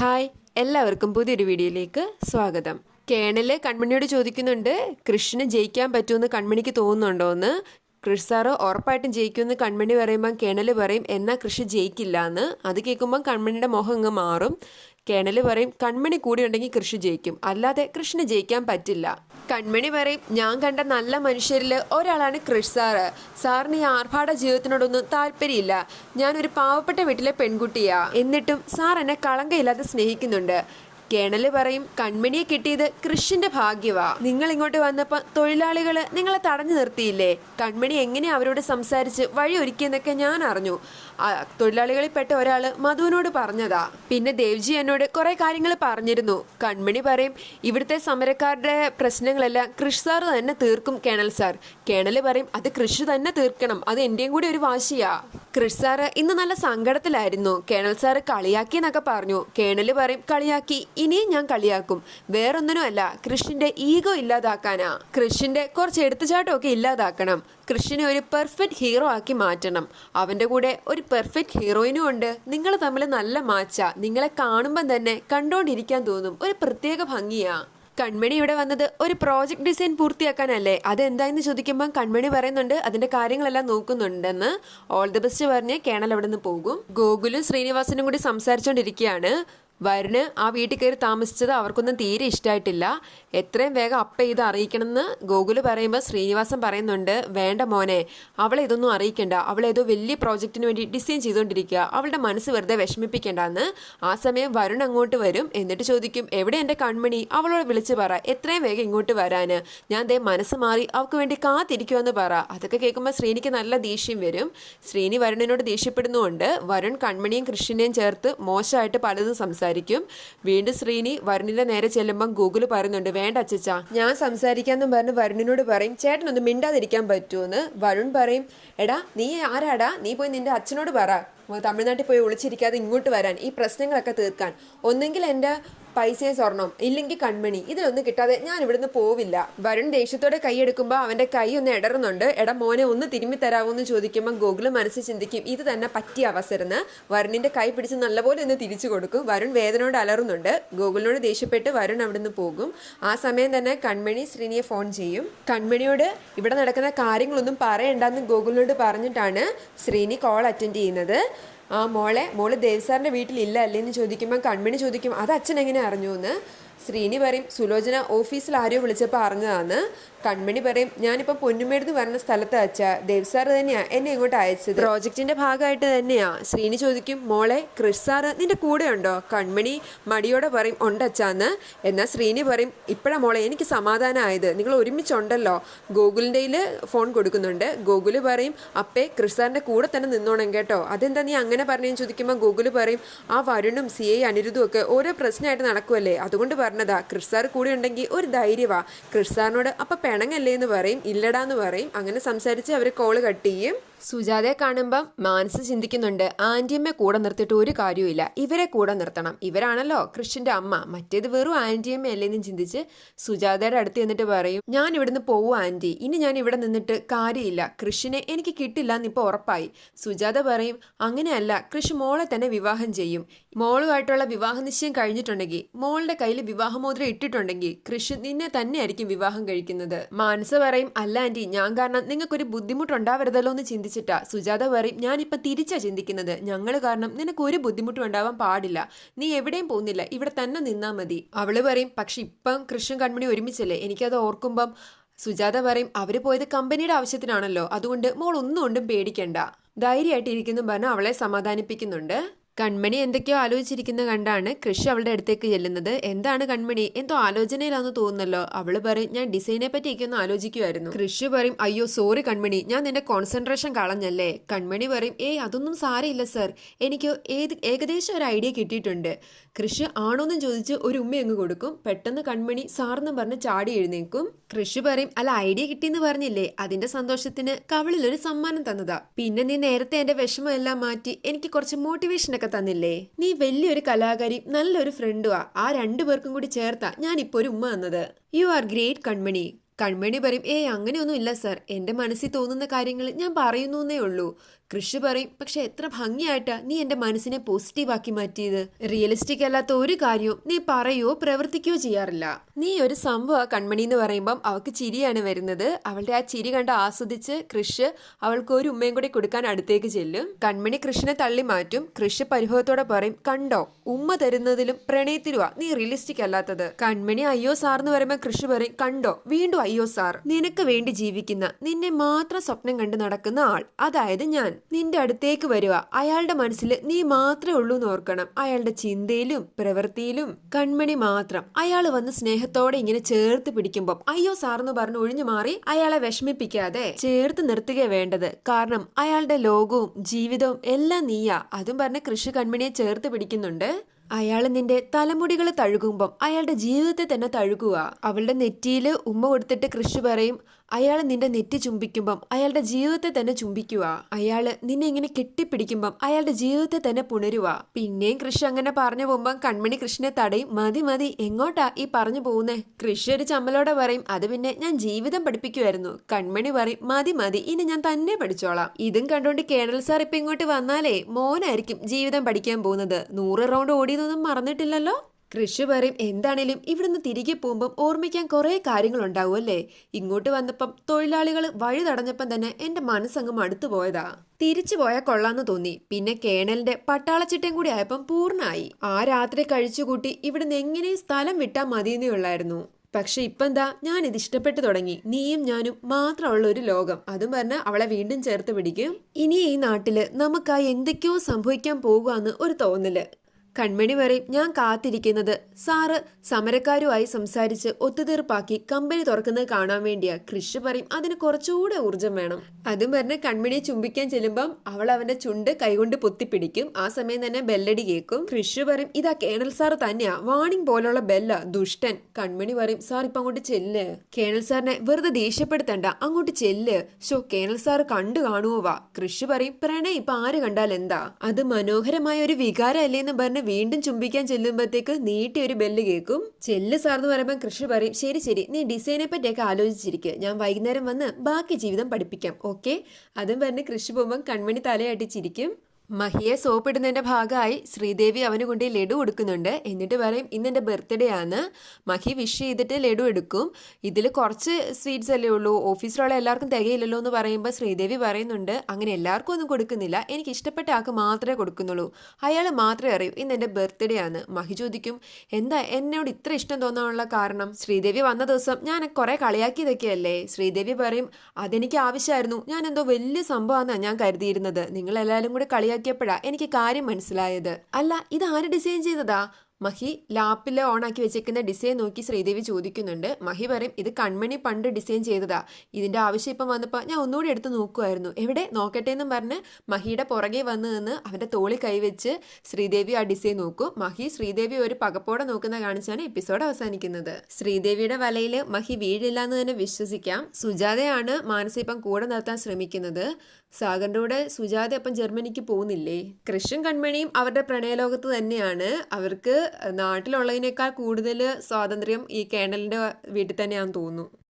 Hi എല്ലാവർക്കും പുതിയൊരു വീഡിയോയിലേക്ക് സ്വാഗതം. കേണൽ കൺമണിയോട് ചോദിക്കുന്നുണ്ട് കൃഷ്ണന് ജയിക്കാൻ പറ്റുമെന്ന് കൺമണിക്ക് തോന്നുന്നുണ്ടോ എന്ന്? സാറ് ഉറപ്പായിട്ടും ജയിക്കുമെന്ന് കൺമണി പറയുമ്പോൾ കേണൽ പറയും എന്നാൽ കൃഷി ജയിക്കില്ല എന്ന് അത് കേൾക്കുമ്പം കൺമണിയുടെ മുഖം അങ്ങ് മാറും. കേണൽ പറയും കൺമണി കൂടി ഉണ്ടെങ്കിൽ കൃഷി ജയിക്കും. അല്ലാതെ കൃഷ്ണന് ജയിക്കാൻ പറ്റില്ല. കൺമണി പറയും ഞാൻ കണ്ട നല്ല മനുഷ്യരിൽ ഒരാളാണ് കൃഷ് സാറ്. സാറിന് ഈ ആർഭാട ജീവിതത്തിനോടൊന്നും താല്പര്യമില്ല. ഞാനൊരു പാവപ്പെട്ട വീട്ടിലെ പെൺകുട്ടിയാ. എന്നിട്ടും സാർ എന്നെ കളങ്കയില്ലാതെ സ്നേഹിക്കുന്നുണ്ട്. കേണൽ പറയും കൺമണിയെ കിട്ടിയത് കൃഷിന്റെ ഭാഗ്യവാ. നിങ്ങൾ ഇങ്ങോട്ട് വന്നപ്പോ തൊഴിലാളികൾ നിങ്ങളെ തടഞ്ഞു നിർത്തിയില്ലേ? കൺമണി എങ്ങനെ അവരോട് സംസാരിച്ച് വഴി ഒരുക്കിയെന്നൊക്കെ ഞാൻ അറിഞ്ഞു. തൊഴിലാളികളിൽ തൊഴിലാളികളിൽപ്പെട്ട ഒരാൾ മധുവിനോട് പറഞ്ഞതാ. പിന്നെ ദേവ്ജി എന്നോട് കുറെ കാര്യങ്ങൾ പറഞ്ഞിരുന്നു. കൺമണി പറയും ഇവിടുത്തെ സമരക്കാരുടെ പ്രശ്നങ്ങളെല്ലാം കൃഷി സാർ തന്നെ തീർക്കും കേണൽ സാർ. കേണൽ പറയും അത് കൃഷി തന്നെ തീർക്കണം. അത് എന്റെയും കൂടി ഒരു വാശിയാ. കൃഷി സാറ് ഇന്ന് നല്ല സങ്കടത്തിലായിരുന്നു. കേണൽ സാറ് കളിയാക്കി എന്നൊക്കെ പറഞ്ഞു. കേണൽ പറയും കളിയാക്കി ഇനിയും ഞാൻ കളിയാക്കും. വേറൊന്നിനുമല്ല കൃഷിന്റെ ഈഗോ ഇല്ലാതാക്കാനാ. കൃഷിന്റെ കുറച്ച് എടുത്തുചാട്ടമൊക്കെ ഇല്ലാതാക്കണം. കൃഷിനെ ഒരു പെർഫെക്റ്റ് ഹീറോ ആക്കി മാറ്റണം. അവന്റെ കൂടെ ഒരു പെർഫെക്റ്റ് ഹീറോയിനും ഉണ്ട്. നിങ്ങൾ തമ്മിൽ നല്ല മാച്ച. നിങ്ങളെ കാണുമ്പം തന്നെ കണ്ടോണ്ടിരിക്കാൻ തോന്നും. ഒരു പ്രത്യേക ഭംഗിയാ. കൺമണി ഇവിടെ വന്നത് ഒരു പ്രോജക്ട് ഡിസൈൻ പൂർത്തിയാക്കാനല്ലേ? അതെന്തായെന്ന് ചോദിക്കുമ്പോൾ കൺമണി പറയുന്നുണ്ട് അതിന്റെ കാര്യങ്ങളെല്ലാം നോക്കുന്നുണ്ടെന്ന്. ഓൾ ദി ബെസ്റ്റ് പറഞ്ഞ് കേണൽ അവിടെ നിന്ന് പോകും. ഗോകുലും ശ്രീനിവാസനും കൂടി സംസാരിച്ചുകൊണ്ടിരിക്കുകയാണ് വരുണ് ആ വീട്ടിൽ കയറി താമസിച്ചത് അവർക്കൊന്നും തീരെ ഇഷ്ടമായിട്ടില്ല എത്രയും വേഗം അപ്പ ഇത് അറിയിക്കണമെന്ന് ഗോകുൽ പറയുമ്പോൾ ശ്രീനിവാസൻ പറയുന്നുണ്ട് വേണ്ട മോനെ അവളെ ഇതൊന്നും അറിയിക്കണ്ട. അവളേതോ വലിയ പ്രോജക്റ്റിന് വേണ്ടി ഡിസൈൻ ചെയ്തുകൊണ്ടിരിക്കുക. അവളുടെ മനസ്സ് വെറുതെ വിഷമിപ്പിക്കേണ്ടെന്ന്. ആ സമയം വരുൺ അങ്ങോട്ട് വരും. എന്നിട്ട് ചോദിക്കും എവിടെ എന്റെ കൺമണി? അവളോട് വിളിച്ച് പറ. എത്രയും വേഗം ഇങ്ങോട്ട് വരാന്. ഞാൻ ദേ മനസ്സ് മാറി അവൾക്ക് വേണ്ടി കാത്തിരിക്കുമെന്ന് പറ. അതൊക്കെ കേൾക്കുമ്പോൾ ശ്രീനിക്ക് നല്ല ദേഷ്യം വരും. ശ്രീനി വരുണിനോട് ദേഷ്യപ്പെടുന്നുകൊണ്ട് വരുൺ കൺമണിയും കൃഷ്ണനെയും ചേർത്ത് മോശമായിട്ട് പലതും സംസാരിക്കും. വീണ്ടും ശ്രീനി വരുണിന്റെ നേരെ ചെല്ലുമ്പം ഗൂഗിൾ പറയുന്നുണ്ട് വേണ്ട അച്ചച്ച ഞാൻ സംസാരിക്കാന്നും പറഞ്ഞ് വരുണിനോട് പറയും ചേട്ടനൊന്ന് മിണ്ടാതിരിക്കാൻ പറ്റുമെന്ന് വരുൺ പറയും എടാ നീ ആരാടാ? നീ പോയി നിന്റെ അച്ഛനോട് പറ. തമിഴ്നാട്ടിൽ പോയി ഒളിച്ചിരിക്കാതെ ഇങ്ങോട്ട് വരാൻ ഈ പ്രശ്നങ്ങളൊക്കെ തീർക്കാൻ. ഒന്നെങ്കിൽ എന്റെ പൈസയും സ്വർണം ഇല്ലെങ്കിൽ കൺമണി. ഇതിലൊന്നും കിട്ടാതെ ഞാൻ ഇവിടുന്ന് പോവില്ല. വരുൺ ദേഷ്യത്തോടെ കൈയെടുക്കുമ്പോൾ അവന്റെ കൈ ഒന്ന് ഇടറുന്നുണ്ട് എടാ മോനെ ഒന്ന് തിരുമ്മി തരാമോ എന്ന് ചോദിക്കുമ്പോൾ ഗോകുൽ മനസ്സിൽ ചിന്തിക്കും ഇത് തന്നെ പറ്റിയ അവസരം വരുണിന്റെ കൈ പിടിച്ച് നല്ലപോലെ ഒന്ന് തിരിച്ചു കൊടുക്കും. വരുൺ വേദനയോട് അലറുന്നുണ്ട്. ഗോകുലിനോട് ദേഷ്യപ്പെട്ട് വരുൺ അവിടുന്ന് പോകും. ആ സമയം തന്നെ കൺമണി ശ്രീനിയെ ഫോൺ ചെയ്യും. കൺമണിയോട് ഇവിടെ നടക്കുന്ന കാര്യങ്ങളൊന്നും പറയണ്ടെന്ന് ഗോകുലിനോട് പറഞ്ഞിട്ടാണ് ശ്രീനി കോൾ അറ്റൻഡ് ചെയ്യുന്നത്. ആ മോളെ മോൾ ദേവ് സാറിന്റെ വീട്ടിലില്ല അല്ലേ എന്ന് ചോദിക്കുമ്പോൾ കൺമണി ചോദിക്കും അത് അച്ഛൻ എങ്ങനെ അറിഞ്ഞു എന്ന് ശ്രീനി പറയും സുലോചന ഓഫീസിൽ ആരോ വിളിച്ചപ്പോൾ അറിഞ്ഞതാന്ന്. കൺമണി പറയും ഞാനിപ്പോൾ പൊന്നുമേടുന്ന് പറഞ്ഞ സ്ഥലത്ത് അച്ഛ ദേവ് സാർ തന്നെയാ എന്നെ ഇങ്ങോട്ട് അയച്ചത്. പ്രോജക്റ്റിന്റെ ഭാഗമായിട്ട് തന്നെയാ. ശ്രീനി ചോദിക്കും മോളെ ക്രിഷ് സാറ് നിന്റെ കൂടെ ഉണ്ടോ? കൺമണി മടിയോടെ പറയും ഉണ്ടച്ചാന്ന്. എന്നാൽ ശ്രീനി പറയും ഇപ്പോഴാ മോളെ എനിക്ക് സമാധാനമായത് നിങ്ങൾ ഒരുമിച്ചുണ്ടല്ലോ. ഗോകുലിന്റെ ഫോൺ കൊടുക്കുന്നുണ്ട്. ഗോകുൽ പറയും അപ്പേ ക്രിഷ് സാറിന്റെ കൂടെ തന്നെ നിന്നോണം കേട്ടോ. അതെന്താ നീ അങ്ങനെ പറഞ്ഞു ചോദിക്കുമ്പോൾ ഗോകുൽ പറയും ആ വരുണും സി ഐ അനിരുദ്ധും ഒക്കെ ഓരോ പ്രശ്നമായിട്ട് നടക്കുമല്ലേ അതുകൊണ്ട് പറഞ്ഞതാ ക്രിഷ് സാർ കൂടെ ഉണ്ടെങ്കിൽ ഒരു ധൈര്യവാ. ക്രിഷ് സാറിനോട് അപ്പൊ പിണങ്ങല്ലേ എന്ന് പറയും ഇല്ലടാന്ന് പറയും. അങ്ങനെ സംസാരിച്ച് അവർ കോൾ കട്ട് ചെയ്യും. സുജാതയെ കാണുമ്പം മാനസ് ചിന്തിക്കുന്നുണ്ട് ആന്റിയമ്മയെ കൂടെ നിർത്തിയിട്ട് ഒരു കാര്യവുമില്ല. ഇവരെ കൂടെ നിർത്തണം. ഇവരാണല്ലോ കൃഷിന്റെ അമ്മ. മറ്റേത് വെറും ആന്റിയമ്മ അല്ലേന്ന് ചിന്തിച്ച് സുജാതയുടെ അടുത്ത് എന്നിട്ട് പറയും ഞാൻ ഇവിടുന്ന് പോവും ആന്റി. ഇനി ഞാൻ ഇവിടെ നിന്നിട്ട് കാര്യമില്ല. കൃഷിനെ എനിക്ക് കിട്ടില്ല എന്നിപ്പോൾ ഉറപ്പായി. സുജാത പറയും അങ്ങനെയല്ല. കൃഷി മോളെ തന്നെ വിവാഹം ചെയ്യും. മോളുമായിട്ടുള്ള വിവാഹ നിശ്ചയം കഴിഞ്ഞിട്ടുണ്ടെങ്കിൽ മോളുടെ കയ്യിൽ വിവാഹമോതിരം ഇട്ടിട്ടുണ്ടെങ്കിൽ കൃഷി നിന്നെ തന്നെയായിരിക്കും വിവാഹം കഴിക്കുന്നത്. മാനസ പറയും അല്ല ആന്റി ഞാൻ കാരണം നിങ്ങൾക്കൊരു ബുദ്ധിമുട്ടുണ്ടാവരുതല്ലോ എന്ന് ചിന്തിച്ചിട്ടാ. സുജാത പറയും ഞാനിപ്പൊ തിരിച്ചാ ചിന്തിക്കുന്നത്. ഞങ്ങൾ കാരണം നിനക്ക് ഒരു ബുദ്ധിമുട്ടും ഉണ്ടാവാൻ പാടില്ല. നീ എവിടെയും പോകുന്നില്ല. ഇവിടെ തന്നെ നിന്നാ മതി. അവൾ പറയും പക്ഷെ ഇപ്പം കൃഷ്ണൻ കൺമണി ഒരുമിച്ചല്ലേ? എനിക്കത് ഓർക്കുമ്പം സുജാത പറയും അവർ പോയത് കമ്പനിയുടെ ആവശ്യത്തിനാണല്ലോ. അതുകൊണ്ട് മോൾ ഒന്നും കൊണ്ടും പേടിക്കണ്ട. ധൈര്യമായിട്ടിരിക്കുന്നു പറഞ്ഞ് അവളെ സമാധാനിപ്പിക്കുന്നുണ്ട്. കൺമണി എന്തൊക്കെയോ ആലോചിച്ചിരിക്കുന്ന കണ്ടാണ് കൃഷി അവളുടെ അടുത്തേക്ക് ചെല്ലുന്നത്. എന്താണ് കൺമണി? എന്തോ ആലോചനയിലാന്ന് തോന്നുന്നല്ലോ. അവൾ പറയും ഞാൻ ഡിസൈനെ പറ്റി ഒന്ന് ആലോചിക്കുമായിരുന്നു കൃഷി പറയും അയ്യോ സോറി കൺമണി. ഞാൻ നിന്റെ കോൺസെൻട്രേഷൻ കളഞ്ഞല്ലേ. കൺമണി പറയും ഏയ് അതൊന്നും സാരമില്ല സർ എനിക്ക് ഏത് ഏകദേശം ഒരു ഐഡിയ കിട്ടിയിട്ടുണ്ട്. കൃഷി ആണോന്നും ചോദിച്ച് ഒരു ഉമ്മ അങ്ങ് കൊടുക്കും. പെട്ടെന്ന് കൺമണി സാറെന്നും പറഞ്ഞ് ചാടി എഴുന്നേക്കും കൃഷി പറയും അല്ല ഐഡിയ കിട്ടിയെന്ന് പറഞ്ഞില്ലേ? അതിന്റെ സന്തോഷത്തിന് കവളിൽ ഒരു സമ്മാനം തന്നതാ. പിന്നെ നീ നേരത്തെ എന്റെ വിഷമം എല്ലാം മാറ്റി എനിക്ക് കുറച്ച് മോട്ടിവേഷൻ ഒക്കെ തന്നില്ലേ? നീ വലിയൊരു കലാകാരി നല്ലൊരു ഫ്രണ്ടുവാ. ആ രണ്ടു പേർക്കും കൂടി ചേർത്താ ഞാൻ ഇപ്പൊ ഒരു ഉമ്മ തന്നത്. You are great Kanmani. Kanmani പറയും ഏയ് അങ്ങനെയൊന്നും ഇല്ല സർ എന്റെ മനസ്സിൽ തോന്നുന്ന കാര്യങ്ങൾ ഞാൻ പറയുന്നേ ഉള്ളൂ. കൃഷി പറയും പക്ഷെ എത്ര ഭംഗിയായിട്ടാ നീ എന്റെ മനസ്സിനെ പോസിറ്റീവാക്കി മാറ്റിയത്. റിയലിസ്റ്റിക് അല്ലാത്ത ഒരു കാര്യവും നീ പറയോ പ്രവർത്തിക്കുകയോ ചെയ്യാറില്ല. നീ ഒരു സംഭവ കൺമണി എന്ന് പറയുമ്പം അവൾക്ക് ചിരിയാണ് വരുന്നത്. അവളുടെ ആ ചിരി കണ്ട് ആസ്വദിച്ച് കൃഷ് അവൾക്ക് ഒരു ഉമ്മയും കൂടി കൊടുക്കാൻ അടുത്തേക്ക് ചെല്ലും. കൺമണി കൃഷിനെ തള്ളി മാറ്റും. കൃഷി പരിഭവത്തോടെ പറയും കണ്ടോ ഉമ്മ തരുന്നതിലും പ്രണയത്തിലുവാ നീ റിയലിസ്റ്റിക് അല്ലാത്തത്. കൺമണി അയ്യോ സാർ എന്ന് പറയുമ്പോൾ കൃഷി പറയും കണ്ടോ വീണ്ടും അയ്യോ സാർ നിനക്ക് വേണ്ടി ജീവിക്കുന്ന നിന്നെ മാത്രം സ്വപ്നം കണ്ട് നടക്കുന്ന ആൾ അതായത് ഞാൻ. നിന്റെ അടുത്തേക്ക് വരിക അയാളുടെ മനസ്സിൽ നീ മാത്രമേ ഉള്ളൂ എന്ന് ഓർക്കണം. അയാളുടെ ചിന്തയിലും പ്രവൃത്തിയിലും കൺമണി മാത്രം. അയാൾ വന്ന് സ്നേഹത്തോടെ ഇങ്ങനെ ചേർത്ത് പിടിക്കുമ്പോൾ അയ്യോ സാറെന്ന് പറഞ്ഞ് ഒഴിഞ്ഞു മാറി. അയാളെ വിഷമിപ്പിക്കാതെ ചേർത്ത് നിർത്തുക വേണ്ടത്. കാരണം അയാളുടെ ലോകവും ജീവിതവും എല്ലാം നീയാ. അതും പറഞ്ഞ് കൃഷി കൺമണിയെ ചേർത്ത് പിടിക്കുന്നുണ്ട്. അയാൾ നിന്റെ തലമുടികൾ തഴുകുമ്പം അയാളുടെ ജീവിതത്തെ തന്നെ തഴുകുക അവളുടെ നെറ്റിയിൽ ഉമ്മ കൊടുത്തിട്ട് കൃഷി പറയും അയാൾ നിന്റെ നെറ്റി ചുംബിക്കുമ്പം അയാളുടെ ജീവിതത്തെ തന്നെ ചുംബിക്കുക. അയാൾ നിന്നെ ഇങ്ങനെ കെട്ടിപ്പിടിക്കുമ്പം അയാളുടെ ജീവിതത്തെ തന്നെ പുണരുക. പിന്നെയും കൃഷി അങ്ങനെ പറഞ്ഞു പോകുമ്പം കൺമണി കൃഷ്ണനെ തടയും. മതി മതി എങ്ങോട്ടാ ഈ പറഞ്ഞു പോകുന്നേ? കൃഷി ഒരു ചമ്മലോടെ പറയും. അത് പിന്നെ ഞാൻ ജീവിതം പഠിപ്പിക്കുമായിരുന്നു കൺമണി പറയും മതി മതി ഇനി ഞാൻ തന്നെ പഠിച്ചോളാം. ഇതും കണ്ടുകൊണ്ട് കേണൽ സാർ ഇപ്പൊ ഇങ്ങോട്ട് വന്നാലേ മോനായിരിക്കും ജീവിതം പഠിക്കാൻ പോകുന്നത്. നൂറ് റൗണ്ട് ഓടിയതൊന്നും മറന്നിട്ടില്ലല്ലോ? കൃഷി പറയും എന്താണേലും ഇവിടുന്ന് തിരികെ പോകുമ്പം ഓർമ്മിക്കാൻ കുറേ കാര്യങ്ങൾ ഉണ്ടാവും അല്ലേ? ഇങ്ങോട്ട് വന്നപ്പം തൊഴിലാളികൾ വഴി തടഞ്ഞപ്പം തന്നെ എന്റെ മനസ്സങ്ങ് മടുത്തു പോയതാ. തിരിച്ചു പോയാൽ കൊള്ളാന്ന് തോന്നി. പിന്നെ കേണലിന്റെ പട്ടാളച്ചിട്ടയും കൂടി ആയപ്പം പൂർണമായി ആ രാത്രി കഴിച്ചുകൂട്ടി ഇവിടുന്ന് എങ്ങനെയും സ്ഥലം വിട്ടാൽ മതിയെന്നേ ഉള്ളായിരുന്നു. പക്ഷെ ഇപ്പെന്താ? ഞാൻ ഇത് ഇഷ്ടപ്പെട്ടു തുടങ്ങി. നീയും ഞാനും മാത്രമുള്ള ഒരു ലോകം. അതും പറഞ്ഞ് അവളെ വീണ്ടും ചേർത്ത് പിടിക്കും. ഇനി ഈ നാട്ടിൽ നമുക്കായി എന്തൊക്കെയോ സംഭവിക്കാൻ പോകുക ഒരു തോന്നൽ. കൺമണി പറയും ഞാൻ കാത്തിരിക്കുന്നത്. സാറ് സമരക്കാരുമായി സംസാരിച്ച് ഒത്തുതീർപ്പാക്കി കമ്പനി തുറക്കുന്നത് കാണാൻ വേണ്ടിയാ. കൃഷ് പറയും. അതിന് കുറച്ചുകൂടെ ഊർജം വേണം. അതും പറഞ്ഞ് കൺമണിയെ ചുംബിക്കാൻ ചെല്ലുമ്പം അവൾ അവന്റെ ചുണ്ട് കൈകൊണ്ട് പൊത്തിപ്പിടിക്കും. ആ സമയം തന്നെ ബെല്ലടി കേൾക്കും. കൃഷ് പറയും ഇതാ കേണൽ സാർ തന്നെയാ. വാണിംഗ് പോലുള്ള ബെല്ല. ദുഷ്ടൻ. കൺമണി പറയും സാർ ഇപ്പൊ അങ്ങോട്ട് ചെല്ല്. കേണൽ സാറിനെ വെറുതെ ദേഷ്യപ്പെടുത്തണ്ട. അങ്ങോട്ട് ചെല്ല്. ഷോ കേണൽ സാർ കണ്ടു കാണുവോ വാ. കൃഷ് പറയും പ്രണയ് ഇപ്പൊ ആര് കണ്ടാൽ എന്താ? അത് മനോഹരമായ ഒരു വികാരമല്ലേ എന്ന് പറഞ്ഞ് വീണ്ടും ചുംബിക്കാൻ ചെല്ലുമ്പോഴത്തേക്ക് നീട്ടി ഒരു ബെല്ല് കേൾക്കും. ചെല്ല് സാർ എന്ന് പറയുമ്പോൾ കൃഷി പറയും ശരി ശരി നീ ഡിസൈനെ പറ്റിയൊക്കെ ആലോചിച്ചിരിക്കുക ഞാൻ വൈകുന്നേരം വന്ന് ബാക്കി ജീവിതം പഠിപ്പിക്കാം ഓക്കെ അതും പറഞ്ഞ് കൃഷി പോകുമ്പോൾ കൺമണി തലയാട്ടിച്ചിരിക്കും. മഹിയെ സോപ്പിടുന്നതിന്റെ ഭാഗമായി ശ്രീദേവി അവന് കൊണ്ട് ലഡു കൊടുക്കുന്നുണ്ട്. എന്നിട്ട് പറയും ഇന്ന് എന്റെ ബർത്ത്ഡേ ആണ്. മഹി വിഷ് ചെയ്തിട്ട് ലഡു എടുക്കും. ഇതിൽ കുറച്ച് സ്വീറ്റ്സ് അല്ലേ ഉള്ളൂ. ഓഫീസിലുള്ള എല്ലാവർക്കും തികയില്ലല്ലോ എന്ന് പറയുമ്പോൾ ശ്രീദേവി പറയുന്നുണ്ട് അങ്ങനെ എല്ലാവർക്കും ഒന്നും കൊടുക്കുന്നില്ല. എനിക്ക് ഇഷ്ടപ്പെട്ട ആൾക്ക് മാത്രമേ കൊടുക്കുന്നുള്ളൂ. അയാൾ മാത്രമേ അറിയൂ ഇന്ന് എന്റെ ബർത്ത്ഡേ ആണ്. മഹി ചോദിക്കും എന്താ എന്നോട് ഇത്ര ഇഷ്ടം തോന്നാനുള്ള കാരണം? ശ്രീദേവി വന്ന ദിവസം ഞാൻ കുറെ കളിയാക്കിയതൊക്കെയല്ലേ? ശ്രീദേവി പറയും അതെനിക്ക് ആവശ്യമായിരുന്നു. ഞാൻ എന്തോ വലിയ സംഭവമാണെന്നാണ് ഞാൻ കരുതിയിരുന്നത്. നിങ്ങൾ എല്ലാവരും കൂടെ കളിയാക്കിയപ്പോഴാ എനിക്ക് കാര്യം മനസ്സിലായത്. അല്ല ഇത് ആര് ഡിസൈൻ ചെയ്തതാ? മഹി ലാപ്പിൽ ഓണാക്കി വെച്ചേക്കുന്ന ഡിസൈൻ നോക്കി ശ്രീദേവി ചോദിക്കുന്നുണ്ട്. മഹി പറയും ഇത് കൺമണി പണ്ട് ഡിസൈൻ ചെയ്തതാ. ഇതിന്റെ ആവശ്യം ഇപ്പം വന്നപ്പോൾ ഞാൻ ഒന്നുകൂടി എടുത്ത് നോക്കുമായിരുന്നു എവിടെ? നോക്കട്ടെ എന്നും പറഞ്ഞ് മഹിയുടെ പുറകെ വന്ന് നിന്ന് അവന്റെ തോളി കൈവച്ച് ശ്രീദേവി ആ ഡിസൈൻ നോക്കും. മഹി ശ്രീദേവി ഒരു പകപ്പോടെ നോക്കുന്ന കാണിച്ചാണ് എപ്പിസോഡ് അവസാനിക്കുന്നത്. ശ്രീദേവിയുടെ വലയിൽ മഹി വീഴില്ല എന്ന് തന്നെ വിശ്വസിക്കാം. സുജാതയാണ് മാനസ ഇപ്പം കൂടെ നിർത്താൻ ശ്രമിക്കുന്നത്. സാഗറിന്റെ കൂടെ സുജാത അപ്പം ജർമ്മനിക്ക് പോകുന്നില്ലേ? കൃഷ്ണൻ കൺമണിയും അവരുടെ പ്രണയലോകത്ത് തന്നെയാണ്. അവർക്ക് നാട്ടിലുള്ളതിനേക്കാൾ കൂടുതൽ സ്വാതന്ത്ര്യം ഈ കേണലിന്റെ വീട്ടിൽ തന്നെയാണെന്ന് തോന്നുന്നു.